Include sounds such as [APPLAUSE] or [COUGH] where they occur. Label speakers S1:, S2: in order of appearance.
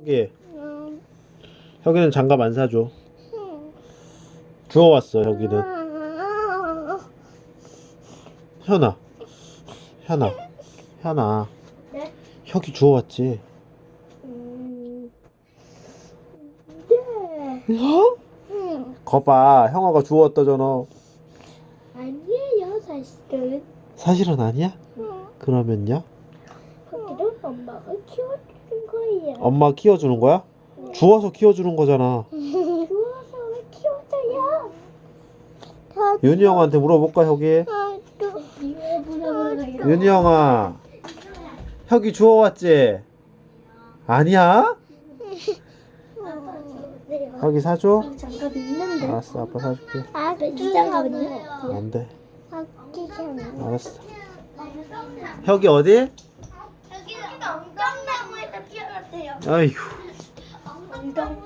S1: 혁이
S2: 응.
S1: 혁이는 장갑 안 사줘 주워왔어 혁이는
S2: 응.
S1: 현아 현아 현아
S2: 네?
S1: 혁이 주워왔지
S2: 음. 네.
S1: 어?
S2: 응.
S1: 거봐 형아가 주워왔다잖아
S2: 아니에요, 사실은.
S1: 사실은 아니야?
S2: 응.
S1: 그러면요?
S2: 엄마가 키워주는 거예요.
S1: 엄마 키워주는 거야? 주워서 키워주는 거잖아 [LAUGHS]
S2: 주워서 왜 키워줘요?
S1: 윤희 형한테 물어볼까 혁이? 윤희 형아 혁이 주워왔지? 아니야? 혁이 사줘?
S2: 장갑 있는데.
S1: 알았어 아빠 사줄게
S2: 아, 이 장갑은요?
S1: 안돼
S2: 아끼잖아.
S1: 알았어 혁이 어디?
S2: 엉덩나무에서 피어났대요.
S1: 아이고
S2: 엉덩나무.